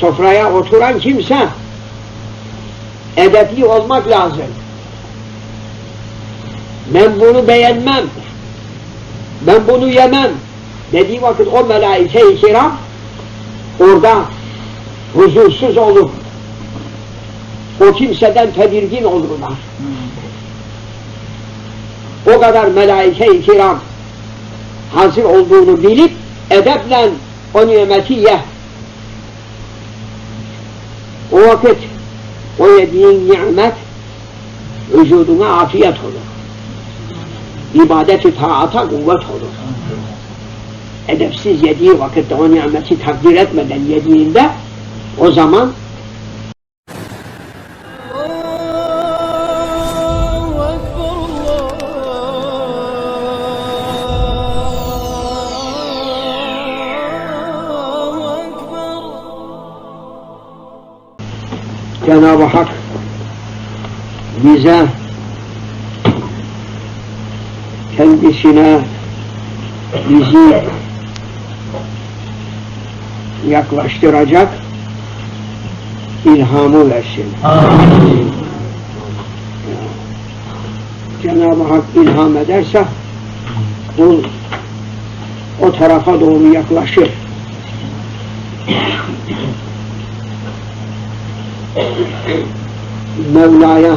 sofraya oturan kimse edepli olmak lazım. Ben bunu beğenmem. Ben bunu yemem. Dediği vakit o melaike-i kiram orada huzursuz olur. O kimseden tedirgin olurlar. O kadar melaike-i kiram hazır olduğunu bilip edeple o nimeti ye. Vakit o yediğin nimet vücuduna afiyet olur. İbadeti taata kuvvet olur. Edepsiz yediği vakitte o nimeti takdir etmeden yediğinde o zaman Cenab-ı Hak bize kendisine bizi yaklaştıracak ilhamı versin. Cenab-ı Hak ilham ederse kul o tarafa doğru yaklaşır. Mevla'ya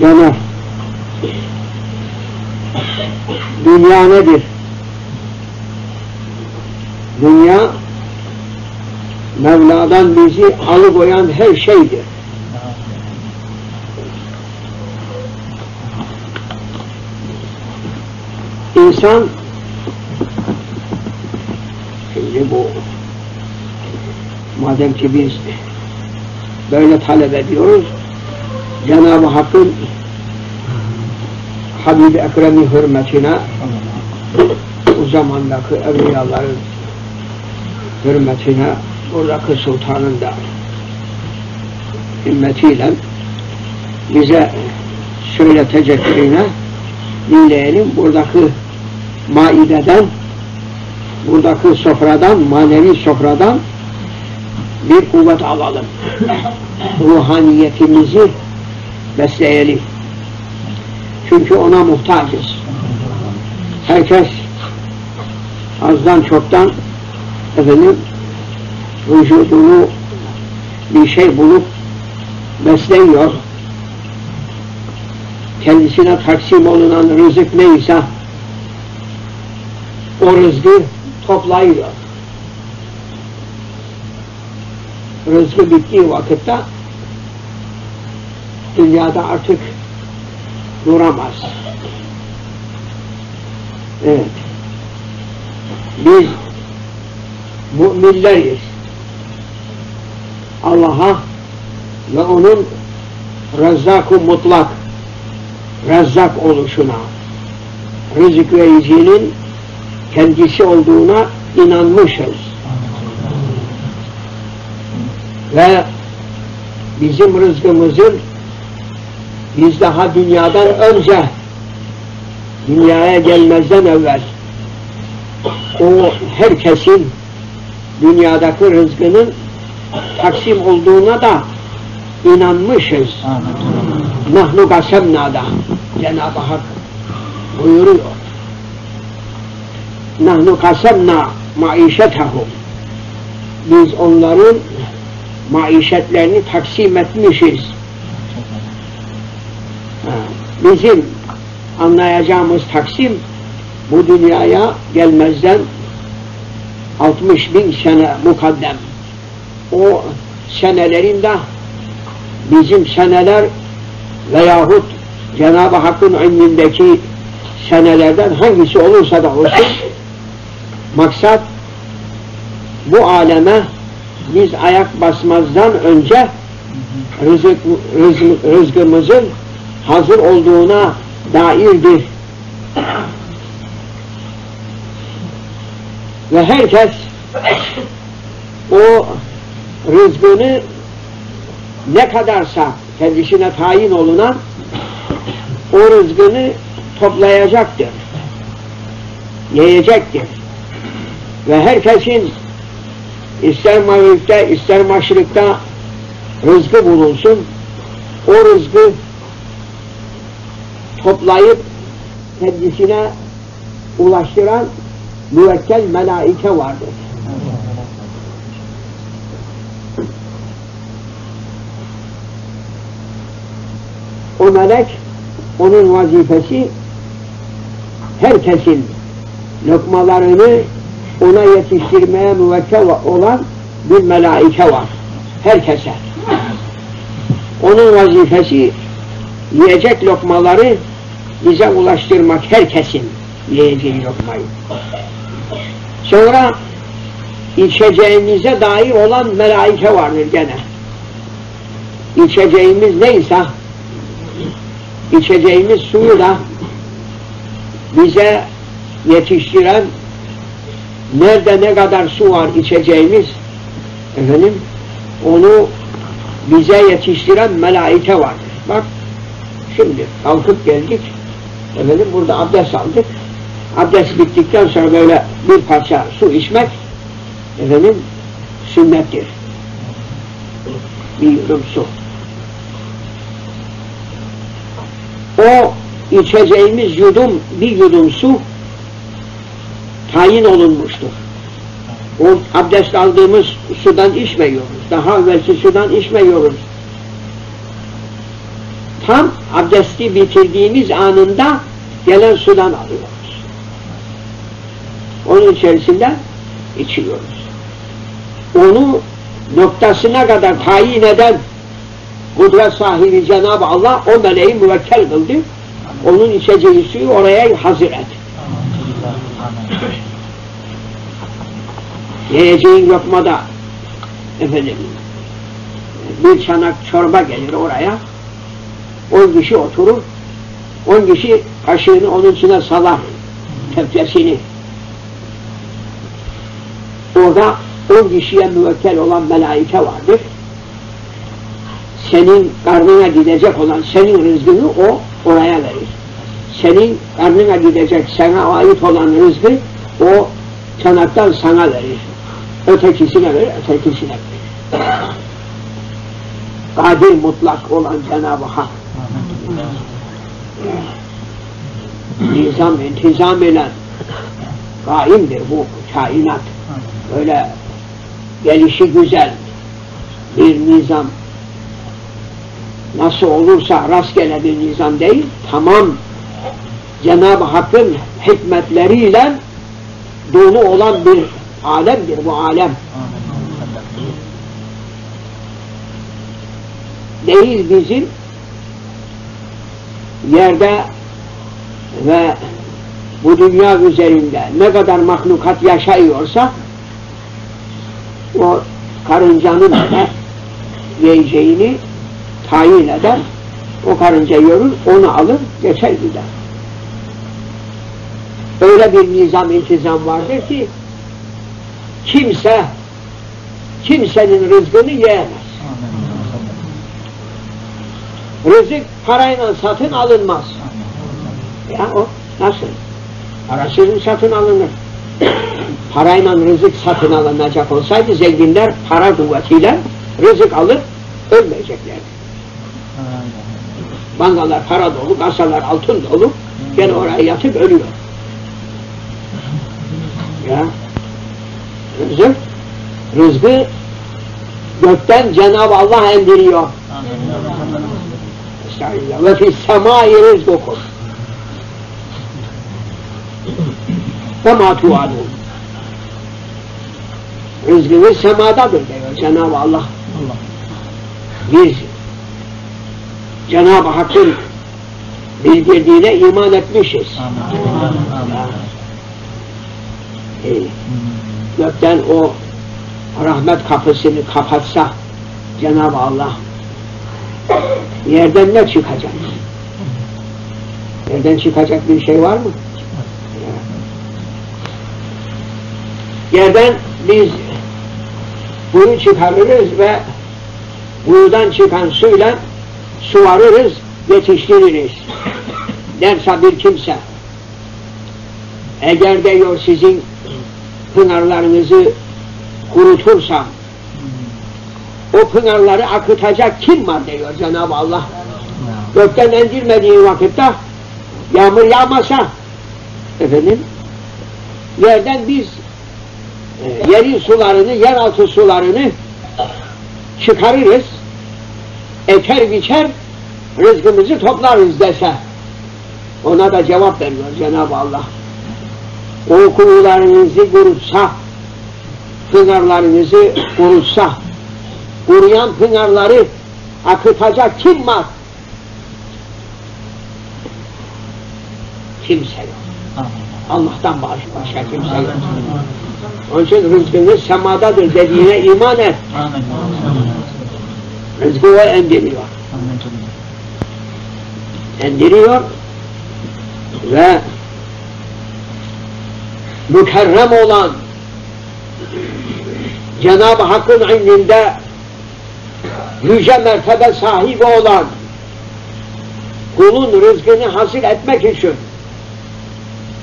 yanar. Dünya nedir? Dünya Mevla'dan bizi alıkoyan her şeydir. İnsan şimdi bu madem ki biz böyle talep ediyoruz Cenab-ı Hakk'ın Habib-i Ekrem'i hürmetine o zamandaki evliyaların hürmetine buradaki sultanın da himmetiyle bize söyleteceklerine dinleyelim. Buradaki maideden buradaki sofradan, manevi sofradan bir kuvvet alalım. Ruhaniyetimizi besleyelim. Çünkü ona muhtacız. Herkes azdan çoktan efendim vücudunu bir şey bulup besleyiyor. Kendisine taksim olunan rızık neyse o rızkı toplayıyor. Rızkı bittiği vakitte dünyada artık duramaz. Evet. Biz müminleriz. Allah'a ve onun rezzak mutlak rezzak oluşuna rızık vericinin kendisi olduğuna inanmışız. Ve bizim rızkımızın biz daha dünyadan önce dünyaya gelmezden evvel o herkesin dünyadaki rızkının taksim olduğuna da inanmışız. Nahnu kasemna'da Cenab-ı Hak buyuruyor. Nahnu kasemna maişetahum biz onların maişetlerini taksim etmişiz. Bizim anlayacağımız taksim bu dünyaya gelmezden 60 bin sene mukaddem. O senelerinde bizim seneler veyahut Cenab-ı Hakk'ın ilmindeki senelerden hangisi olursa da olsun maksat bu aleme biz ayak basmazdan önce rızık, rızk, rızkımızın hazır olduğuna dairdir. Ve herkes o rızkını ne kadarsa kendisine tayin olunan o rızkını toplayacaktır. Yiyecektir. Ve herkesin ister mağripte ister maşrikta rızkı bulunsun. O rızkı toplayıp kendisine ulaştıran müvekkel melaike vardır. O melek onun vazifesi herkesin lokmalarını ona yetiştirmeye müvekkel olan bir melaike var. Herkese. Onun vazifesi yiyecek lokmaları bize ulaştırmak herkesin yiyeceği lokmayı. Sonra içeceğimize dair olan melaike vardır gene. İçeceğimiz neyse içeceğimiz suyu da bize yetiştiren nerede ne kadar su var içeceğimiz efendim onu bize yetiştiren melaike vardır. Bak şimdi kalkıp geldik efendim burada abdest aldık. Abdest bittikten sonra böyle bir parça su içmek efendim sünnettir. Bir yudum su. O içeceğimiz yudum, bir yudum su tayin olunmuştur. O abdest aldığımız sudan içmiyoruz. Daha evvelki sudan içmiyoruz. Tam abdesti bitirdiğimiz anında gelen sudan alıyoruz. Onun içerisinde içiyoruz. Onu noktasına kadar tayin eden kudret sahibi Cenab-ı Allah o meleği müvekkel kıldı. Onun içeceği suyu oraya hazır et. Yiyeceğin lokmada efendim bir çanak çorba gelir oraya. On kişi oturur. On kişi kaşığını onun içine salar. Teflesini. Orada on kişiye müvekkel olan melaike vardır. Senin karnına gidecek olan senin rızkını o oraya verir. Senin karnına gidecek sana ait olan rızkı o çanaktan sana verir. Ötekisine verir, ötekisine verir. Kadir mutlak olan Cenab-ı Hak nizam, intizam ile kaimdir bu kainat. Böyle gelişi güzel bir nizam nasıl olursa rastgele bir nizam değil, tamam Cenab-ı Hakk'ın hikmetleriyle dolu olan bir alemdir bu alem. Değil bizim yerde ve bu dünya üzerinde ne kadar mahlukat yaşıyorsa o karıncanın da yiyeceğini tayin eder. O karınca yorur, onu alır, geçer gider. Öyle bir nizam, intizam vardır ki kimse kimsenin rızkını yiyemez. Rızık parayla satın alınmaz. Ya o nasıl? Parasız satın alınır. Parayla rızık satın alınacak olsaydı zenginler para kuvvetiyle rızık alır ölmeyeceklerdi. Bankalar para dolu, kasalar altın dolu. Gene oraya yatıp ölüyor. Ya. Rızık, rızkı gökten Cenab-ı Allah indiriyor. Estağfirullah. Ve fis semai rizkukum. Ve ma tuadun. Rızkınız semadadır diyor Cenab-ı Allah. Biz Cenab-ı Hakk'ın bildirdiğine iman etmişiz. Ee, gökten o rahmet kapısını kapatsa Cenab-ı Allah yerden ne çıkacak? Yerden çıkacak bir şey var mı? Yerden biz kuyu çıkarırız ve kuyudan çıkan suyla suvarırız, yetiştiririz. Derse bir kimse eğer diyor sizin pınarlarınızı kurutursam o pınarları akıtacak kim var diyor Cenab-ı Allah. Gökten indirmediği vakitte yağmur yağmasa efendim yerden biz e, yerin sularını, yeraltı sularını çıkarırız, eker biçer, rızkımızı toplarız dese. Ona da cevap veriyor Cenab-ı Allah. O kuyularınızı kurutsa, pınarlarınızı kurutsa, kuruyan pınarları akıtacak kim var? Kimse yok. Allah'tan baş- başka kimse yok. Onun için rızkınız semadadır dediğine iman et. Rızkı o endiriyor. Endiriyor ve mükerrem olan Cenab-ı Hakk'ın indinde yüce mertebe sahibi olan kulun rızkını hasil etmek için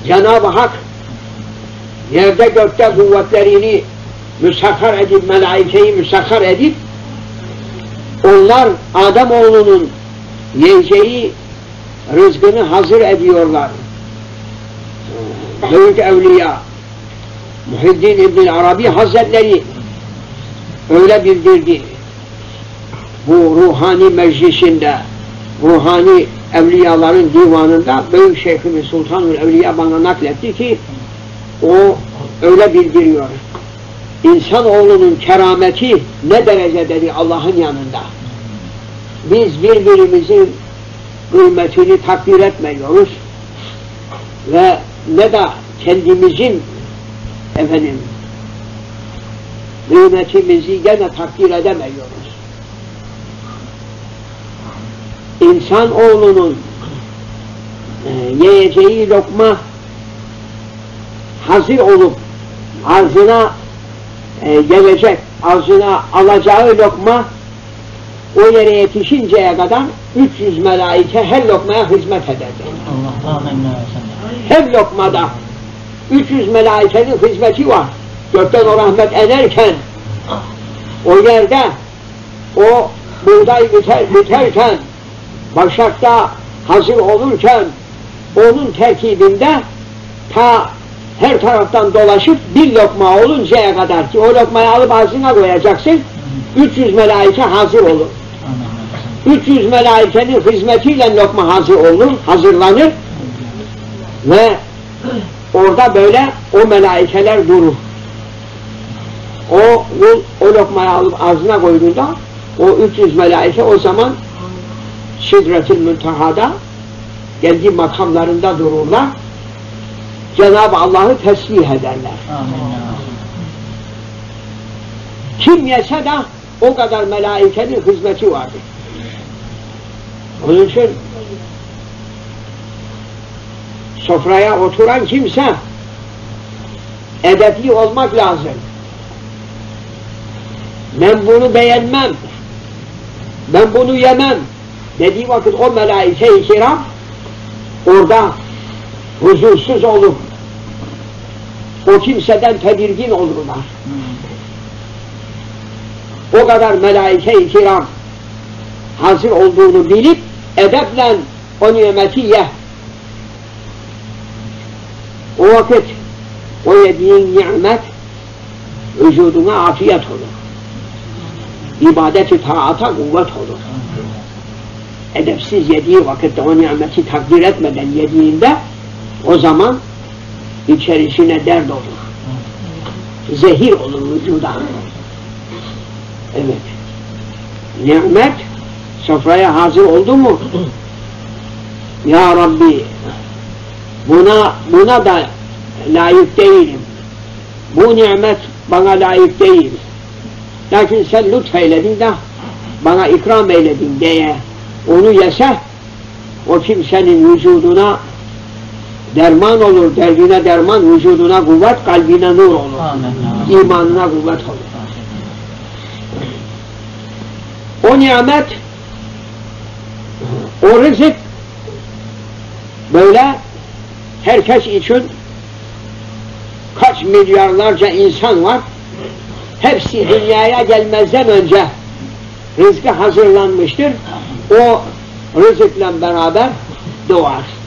Cenab-ı Hak yerde gökte kuvvetlerini müsakhar edip, melaikeyi müsakhar edip onlar Ademoğlunun yiyeceği rızkını hazır ediyorlar. Büyük evliya Muhiddin İbn Arabi Hazretleri öyle bildirdi. Bu ruhani meclisinde, ruhani evliyaların divanında Büyük Şeyhimiz Sultanül Evliya bana nakletti ki o öyle bildiriyor. İnsanoğlunun kerameti ne derece dedi Allah'ın yanında. Biz birbirimizin kıymetini takdir etmiyoruz ve ne de kendimizin efendim kıymetimizi gene takdir edemiyoruz. İnsan oğlunun e, yiyeceği lokma hazır olup ağzına e, gelecek, ağzına alacağı lokma o yere yetişinceye kadar 300 melaike her lokmaya hizmet ederdi. Her lokmada 300 melaikenin hizmeti var. Gökten o rahmet enerken o yerde o buğday biter, biterken başakta hazır olurken onun terkibinde ta her taraftan dolaşıp bir lokma oluncaya kadar ki o lokmayı alıp ağzına koyacaksın 300 melaike hazır olur. 300 melaikenin hizmetiyle lokma hazır olur, hazırlanır ve orada böyle o melaikeler durur. O, o, o lokmayı alıp ağzına koyduğunda o 300 melaike o zaman Sidretül Münteha'da kendi makamlarında dururlar. Cenab-ı Allah'ı tesbih ederler. Kim yese de o kadar melaikenin hizmeti vardır. Onun için sofraya oturan kimse edepli olmak lazım. Ben bunu beğenmem. Ben bunu yemem. Dediği vakit o melaike-i kiram orada huzursuz olur. O kimseden tedirgin olurlar. O kadar melaike-i kiram hazır olduğunu bilip edeple o nimeti ye. O vakit o yediğin nimet vücuduna afiyet olur. İbadeti taata kuvvet olur. Edepsiz yediği vakitte o nimeti takdir etmeden yediğinde o zaman içerisine dert olur. Zehir olur vücuda. Evet. Nimet sofraya hazır oldu mu? Ya Rabbi buna buna da layık değilim. Bu nimet bana layık değil. Lakin sen lütfeyledin de bana ikram eyledin diye onu yese o kimsenin vücuduna derman olur, derdine derman, vücuduna kuvvet, kalbine nur olur. imanına kuvvet olur. O nimet, o rızık böyle herkes için kaç milyarlarca insan var. hepsi dünyaya gelmezden önce rızkı hazırlanmıştır. O rızıkla beraber doğar.